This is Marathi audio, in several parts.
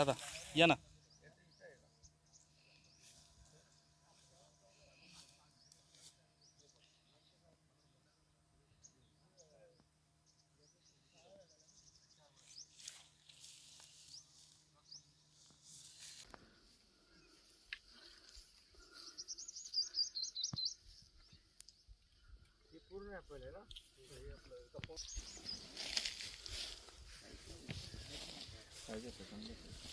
दादा या ना. पाहिजे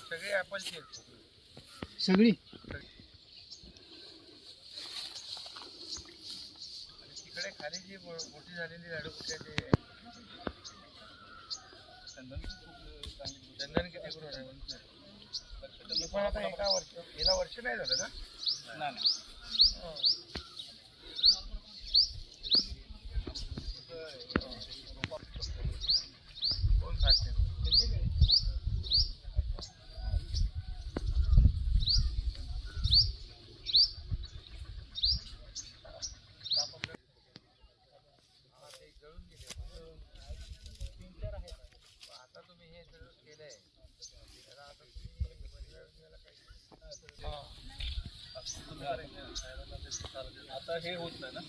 सगळे ॲपलचे आहेत सगळी तिकडे खाली जी मोठी झालेली झाडं कुठे ते चंदन किती करून? हे पण आता एका वर्ष गेला वर्ष नाही झालं ना हो. केलंय त्याला आता तुम्ही परिवार द्यायला काही हा. आता हे होत नाही ना?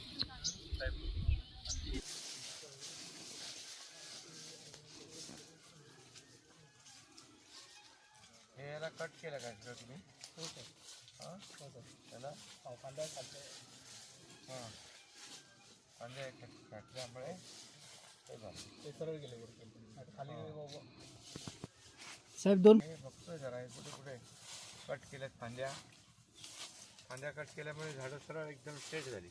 हे याला कट केलं काय सगळं तुम्ही? हा? त्याला हां. कांद्या काटल्यामुळे ते झालं. ते सरळ गेले खाली साहेब दोन हे बघतोय जरा हे कुठे कुठे? कट केल्यात फांद्या. फांद्या कट केल्यामुळे झाडं सरळ एकदम स्ट्रेट झाली.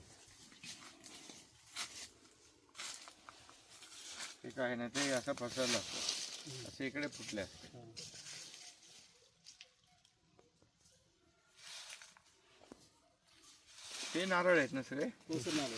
ते काय नाही ते असं पसरलं असतं. असे इकडे फुटले असते. ते नारळ आहेत ना सगळे? पोचणार